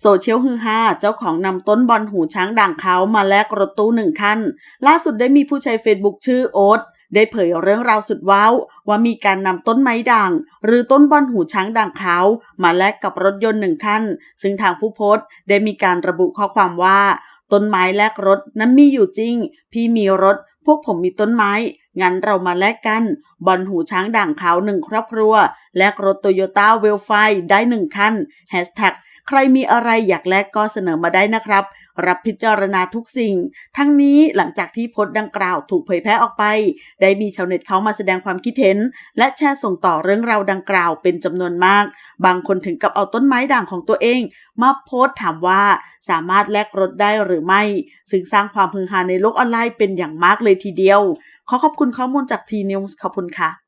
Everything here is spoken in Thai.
โซเชียลฮือฮาเจ้าของนำต้นบอลหูช้างด่างเขามาแลกรถตู้หนึ่งคัน ล่าสุดได้มีผู้ใช้เฟซบุ๊กชื่อโอ๊ตได้เผยเรื่องราวสุดว้าวว่ามีการนำต้นไม้ด่าง หรือต้นบอลหูช้างด่างขาวมาแลกกับรถยนต์หนึ่งคัน ซึ่งทางผู้โพสต์ได้มีการระบุข้อความว่า ต้นไม้แลกรถนั้นมีอยู่จริง พี่มีรถ พวกผมมีต้นไม้ งั้นเรามาแลกกัน บอลหูช้างด่างขาวหนึ่งครอบครัว แลกรถโตโยต้าเวลไฟได้หนึ่งคันแฮชแท็ก ใครมีอะไรอยากแลกก็เสนอมาได้นะครับ รับพิจารณาทุกสิ่ง ทั้งนี้หลังจากที่โพสต์ดังกล่าวถูกเผยแพร่ออกไป ได้มีชาวเน็ตเขามาแสดงความคิดเห็น และแชร์ส่งต่อเรื่องราวดังกล่าวเป็นจำนวนมาก บางคนถึงกับเอาต้นไม้ด่างของตัวเอง มาโพสต์ถามว่าสามารถแลกรถได้หรือไม่ ซึ่งสร้างความฮือฮาในโลกออนไลน์เป็นอย่างมากเลยทีเดียว ขอขอบคุณข้อมูลจากทีนิวส์ขอบคุณค่ะ